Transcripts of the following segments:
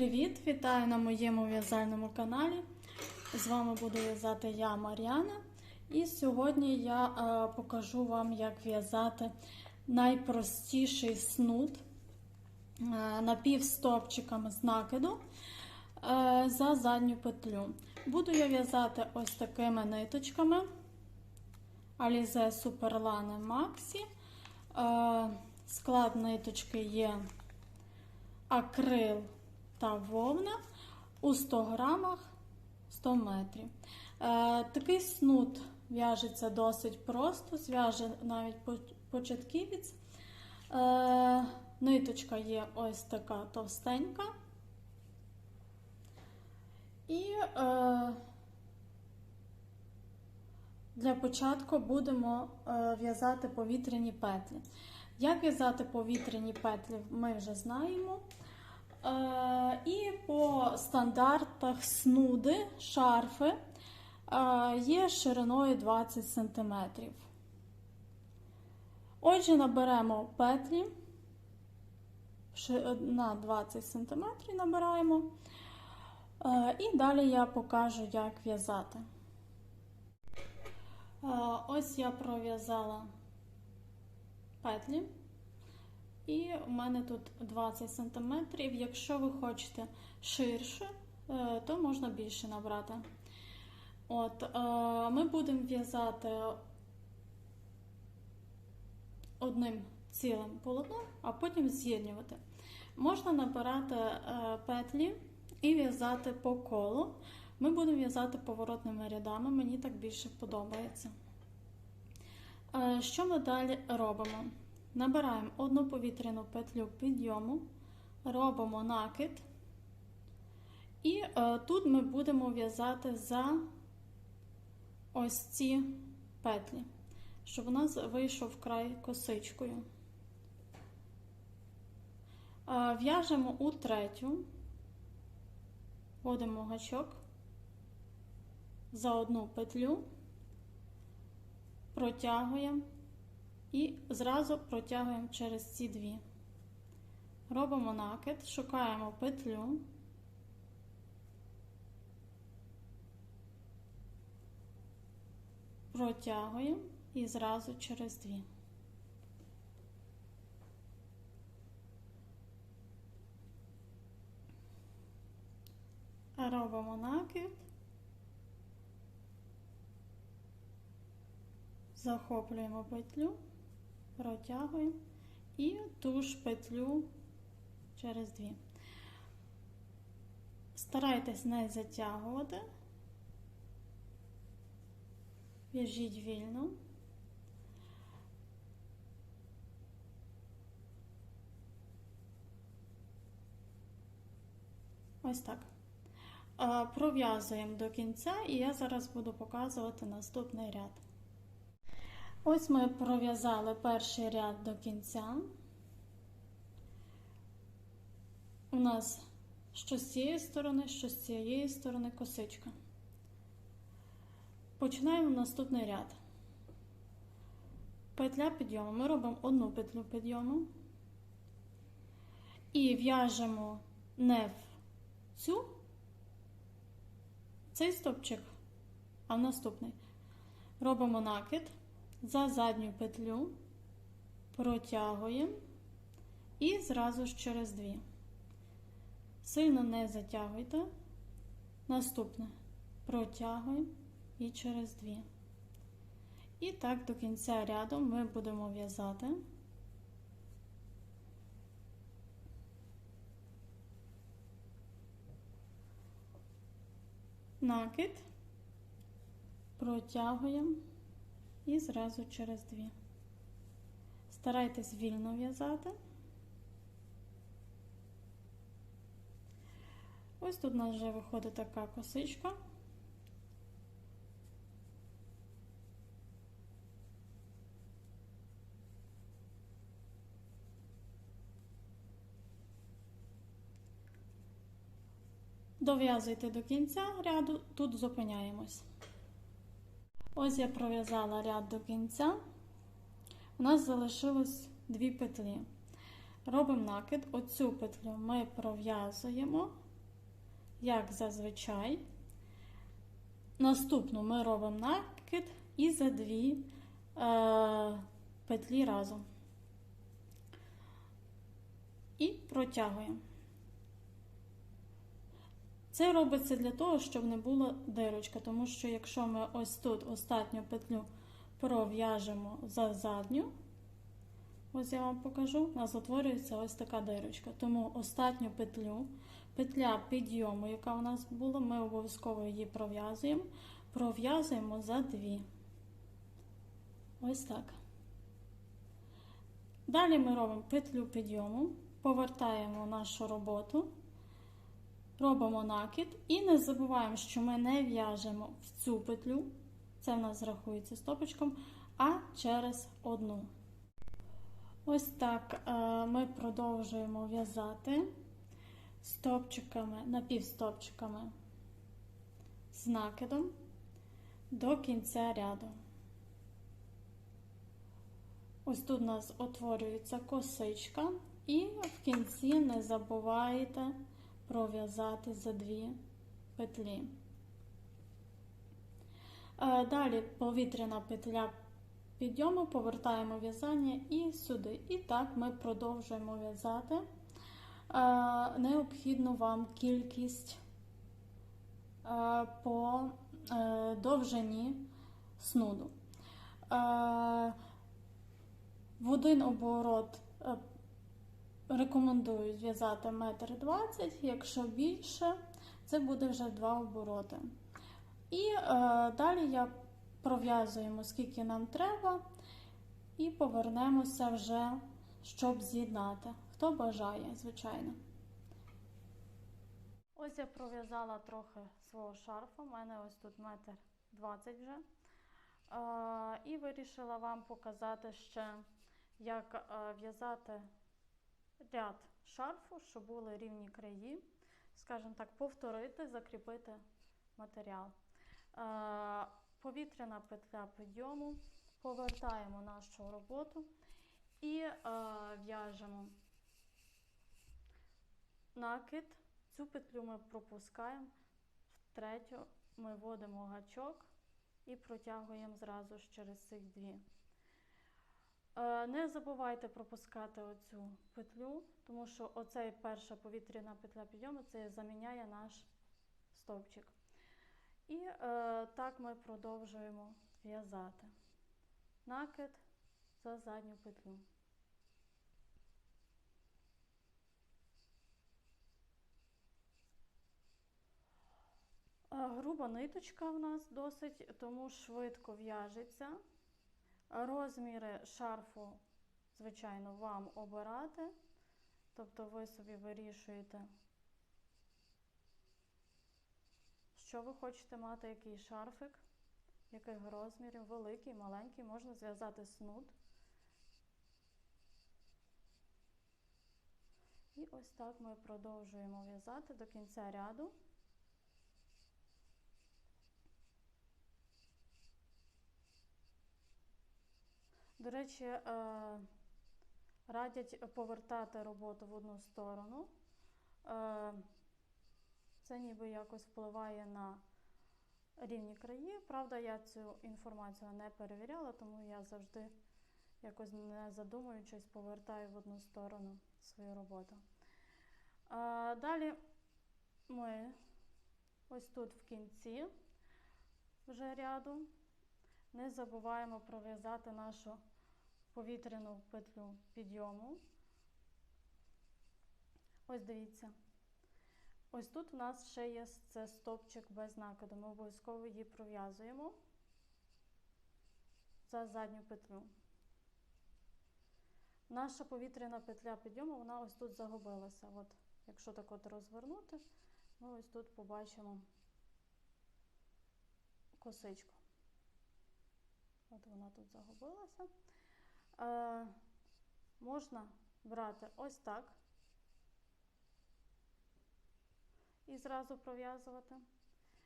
привіт! Вітаю на моєму в'язальному каналі. З вами буду в'язати я Мар'яна. І сьогодні я е, покажу вам, як в'язати найпростіший снуд е, напівстопчиками з накиду е, за задню петлю. Буду я в'язати ось такими ниточками Alize Superlane Maxi. Е, склад ниточки є акрил та вовна у 100 грамах 100 метрів. Е, такий снуд в'яжеться досить просто, зв'яже навіть початківець. Е, ниточка є ось така товстенька. І е, для початку будемо в'язати повітряні петлі. Як в'язати повітряні петлі, ми вже знаємо. Е, і по стандартах снуди, шарфи е, є шириною 20 см. Отже, наберемо петлі на 20 см набираємо. Е, і далі я покажу, як в'язати. Ось я пров'язала петлі. І у мене тут 20 см. Якщо ви хочете ширше, е, то можна більше набрати. От, е, Ми будемо в'язати одним цілим полотном, а потім з'єднювати. Можна набирати е, петлі і в'язати по колу. Ми будемо в'язати поворотними рядами, мені так більше подобається. Що ми далі робимо? Набираємо одну повітряну петлю підйому, робимо накид, і е, тут ми будемо в'язати за ось ці петлі, щоб у нас вийшов край косичкою. Е, В'яжемо у третю, вводимо гачок за одну петлю, протягуємо. І зразу протягуємо через ці дві. Робимо накид, шукаємо петлю, протягуємо і зразу через дві. Робимо накид. Захоплюємо петлю протягуємо і ту ж петлю через дві. Старайтесь не затягувати, в'яжіть вільно. Ось так. Пров'язуємо до кінця, і я зараз буду показувати наступний ряд. Ось ми пров'язали перший ряд до кінця. У нас що з цієї сторони, що з цієї сторони косичка. Починаємо наступний ряд. Петля підйому. Ми робимо одну петлю підйому і в'яжемо не в цю цей стопчик, а в наступний. Робимо накид за задню петлю, протягуємо і зразу ж через дві. Сильно не затягуйте. Наступне протягуємо і через дві. І так до кінця ряду ми будемо в'язати. Накид, протягуємо і зразу через дві. Старайтесь вільно в'язати. Ось тут у нас вже виходить така косичка. Дов'язуйте до кінця ряду, тут зупиняємось. Ось я пров'язала ряд до кінця. У нас залишилось дві петлі. Робимо накид, оцю петлю ми пров'язуємо як зазвичай. Наступну ми робимо накид і за дві е, петлі разом. І протягуємо. Це робиться для того, щоб не була дирочка, тому що якщо ми ось тут остатню петлю пров'яжемо за задню, ось я вам покажу, у нас утворюється ось така дирочка. Тому остатню петлю, петля підйому, яка у нас була, ми обов'язково її пров'язуємо. Пров'язуємо за дві. Ось так. Далі ми робимо петлю підйому, повертаємо нашу роботу. Робимо накид і не забуваємо, що ми не в'яжемо в цю петлю, це в нас рахується стопочком, а через одну. Ось так е, ми продовжуємо в'язати стопчиками, напівстопчиками з накидом до кінця ряду. Ось тут у нас утворюється косичка, і в кінці не забувайте пров'язати за дві петлі. Е, Далі повітряна петля підйому, повертаємо в'язання і сюди. І так ми продовжуємо в'язати е, необхідну вам кількість е, по довжині снуду. В один оборот Рекомендую зв'язати 1,20 м, якщо більше, це буде вже два обороти. І е, далі я пров'язуємо, скільки нам треба, і повернемося вже, щоб з'єднати. Хто бажає, звичайно. Ось я пров'язала трохи свого шарфу, у мене ось тут 1,20 м вже. Е, і вирішила вам показати ще, як е, в'язати ряд шарфу, щоб були рівні краї, скажімо так, повторити, закріпити матеріал. Е, повітряна петля підйому, повертаємо нашу роботу і е, в'яжемо накид. Цю петлю ми пропускаємо, в третю ми вводимо гачок і протягуємо зразу ж через цих дві. Е, не забувайте пропускати оцю петлю, тому що оцей перша повітряна петля підйому це заміняє наш стовпчик. І е, так ми продовжуємо в'язати накид за задню петлю. Е, груба ниточка в нас досить, тому швидко в'яжеться. Розміри шарфу, звичайно, вам обирати, тобто ви собі вирішуєте, що ви хочете мати, який шарфик, яких розмірів, великий, маленький, можна зв'язати снуд. І ось так ми продовжуємо в'язати до кінця ряду. До речі, е, радять повертати роботу в одну сторону. Е, це ніби якось впливає на рівні краї. Правда, я цю інформацію не перевіряла, тому я завжди якось не задумуючись, повертаю в одну сторону свою роботу. Е, далі ми ось тут в кінці вже ряду не забуваємо пров'язати нашу повітряну петлю підйому. Ось дивіться. Ось тут у нас ще є це стопчик без накиду. Ми обов'язково її пров'язуємо за задню петлю. Наша повітряна петля підйому, вона ось тут загубилася. От, Якщо так от розвернути, ми ось тут побачимо косичку. От вона тут загубилася. Е, Можна брати ось так і зразу пров'язувати.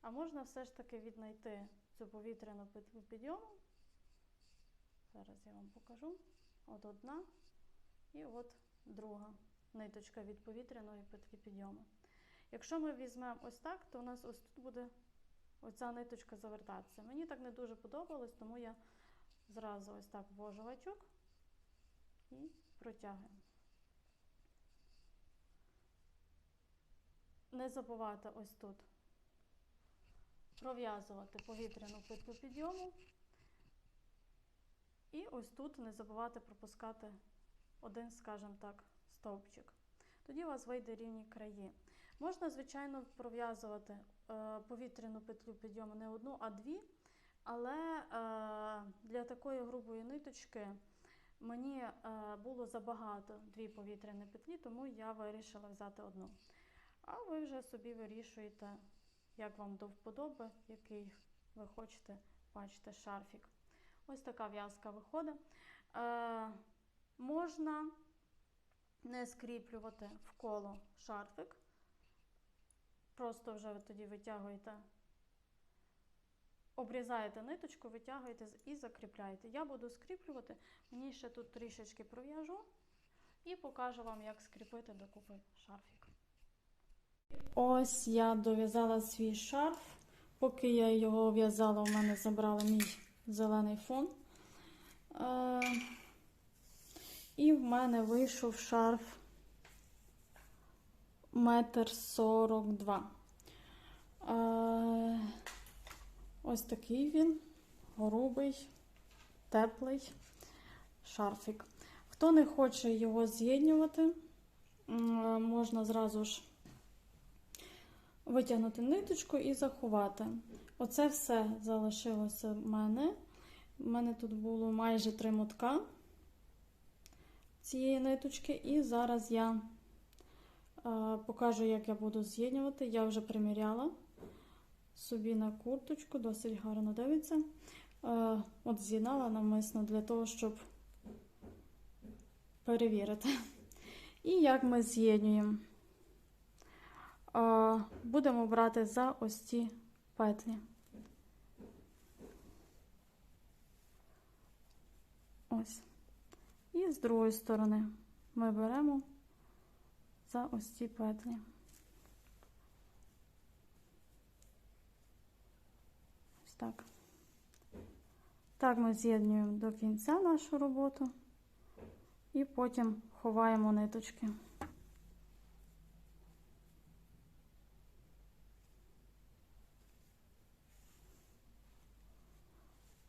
А можна все ж таки віднайти цю повітряну підйому. Зараз я вам покажу. От одна і от друга ниточка від повітряної петлі підйому. Якщо ми візьмемо ось так, то у нас ось тут буде оця ниточка завертатися. Мені так не дуже подобалось, тому я зразу ось так ввожу гачок і протягуємо. Не забувати ось тут пров'язувати повітряну петлю підйому. І ось тут не забувати пропускати один, скажімо так, стовпчик. Тоді у вас вийде рівні краї. Можна, звичайно, пров'язувати е, повітряну петлю підйому не одну, а дві. Але е, для такої грубої ниточки мені е, було забагато дві повітряні петлі, тому я вирішила взяти одну. А ви вже собі вирішуєте, як вам до вподоби, який ви хочете бачити шарфік. Ось така в'язка виходить. Е, можна не скріплювати в коло шарфик. Просто вже ви тоді витягуєте, обрізаєте ниточку, витягуєте і закріпляєте. Я буду скріплювати, мені ще тут трішечки пров'яжу і покажу вам, як скріпити докупи шарфік. Ось я дов'язала свій шарф. Поки я його в'язала, у мене забрали мій зелений фон. Е, і в мене вийшов шарф метр сорок два. Ось такий він, грубий, теплий шарфік. Хто не хоче його з'єднювати, можна зразу ж витягнути ниточку і заховати. Оце все залишилося в мене. У мене тут було майже три мотка цієї ниточки, і зараз я е, покажу, як я буду з'єднювати. Я вже приміряла собі на курточку, досить гарно дивиться. Е, от з'єднала навмисно для того, щоб перевірити. І як ми з'єднуємо. Е, будемо брати за ось ці петлі. Ось. І з другої сторони ми беремо за ось ці петлі. Так. Так ми з'єднуємо до кінця нашу роботу і потім ховаємо ниточки.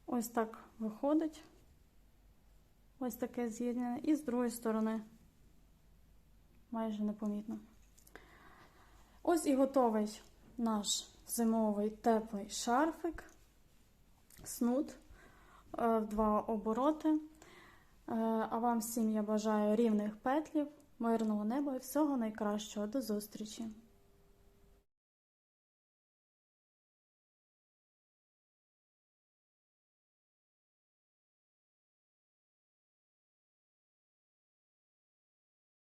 Ось так виходить. Ось таке з'єднання. І з другої сторони майже непомітно. Ось і готовий наш зимовий теплий шарфик, снуд е, в два обороти. Е, А вам всім я бажаю рівних петлів, мирного неба і всього найкращого. До зустрічі!